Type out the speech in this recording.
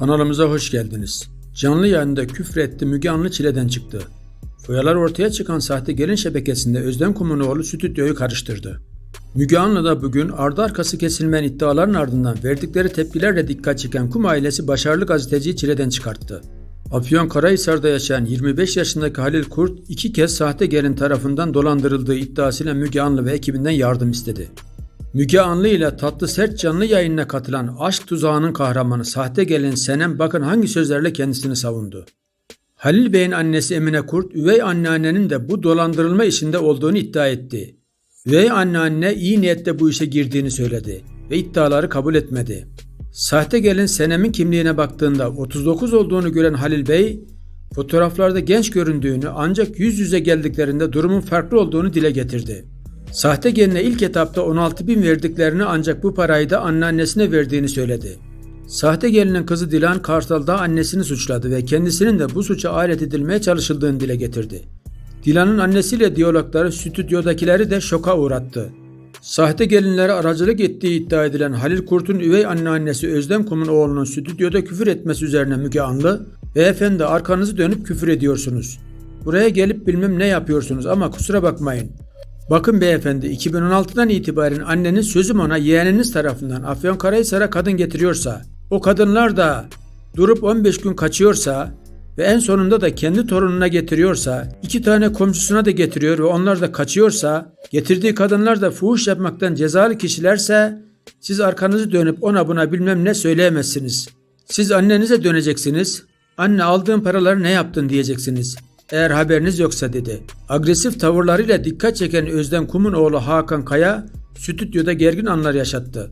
Kanalımıza hoş geldiniz. Canlı yayında küfretti Müge Anlı çileden çıktı. Foyalar ortaya çıkan sahte gelin şebekesinde Özlem Kumunoğlu stüdyoyu karıştırdı. Müge Anlı da bugün ardı arkası kesilmeyen iddiaların ardından verdikleri tepkilerle dikkat çeken Kum ailesi başarılı gazeteciyi çileden çıkarttı. Afyonkarahisar'da yaşayan 25 yaşındaki Halil Kurt iki kez sahte gelin tarafından dolandırıldığı iddiasıyla Müge Anlı ve ekibinden yardım istedi. Müge Anlı ile Tatlı Sert canlı yayınına katılan Aşk Tuzağı'nın kahramanı sahte gelin Senem bakın hangi sözlerle kendisini savundu. Halil Bey'in annesi Emine Kurt, üvey anneannenin de bu dolandırılma işinde olduğunu iddia etti. Üvey anneanne iyi niyetle bu işe girdiğini söyledi ve iddiaları kabul etmedi. Sahte gelin Senem'in kimliğine baktığında 39 olduğunu gören Halil Bey, fotoğraflarda genç göründüğünü ancak yüz yüze geldiklerinde durumun farklı olduğunu dile getirdi. Sahte geline ilk etapta 16 bin verdiklerini ancak bu parayı da anneannesine verdiğini söyledi. Sahte gelinin kızı Dilan Kartal'da annesini suçladı ve kendisinin de bu suça alet edilmeye çalışıldığını dile getirdi. Dilan'ın annesiyle diyalogları stüdyodakileri de şoka uğrattı. Sahte gelinlere aracılık ettiği iddia edilen Halil Kurt'un üvey anneannesi Özlem Kum'un oğlunun stüdyoda küfür etmesi üzerine Müge Anlı, Beyefendi arkanızı dönüp küfür ediyorsunuz. Buraya gelip bilmem ne yapıyorsunuz ama kusura bakmayın. Bakın beyefendi 2016'dan itibaren annenin sözüm ona yeğeniniz tarafından Afyonkarahisar'a kadın getiriyorsa, o kadınlar da durup 15 gün kaçıyorsa ve en sonunda da kendi torununa getiriyorsa, iki tane komşusuna da getiriyor ve onlar da kaçıyorsa, getirdiği kadınlar da fuhuş yapmaktan cezalı kişilerse, siz arkanızı dönüp ona buna bilmem ne söyleyemezsiniz. Siz annenize döneceksiniz, anne aldığın paraları ne yaptın diyeceksiniz. Eğer haberiniz yoksa dedi. Agresif tavırlarıyla dikkat çeken Özlem Kum'un oğlu Hakan Kaya stüdyoda gergin anlar yaşattı.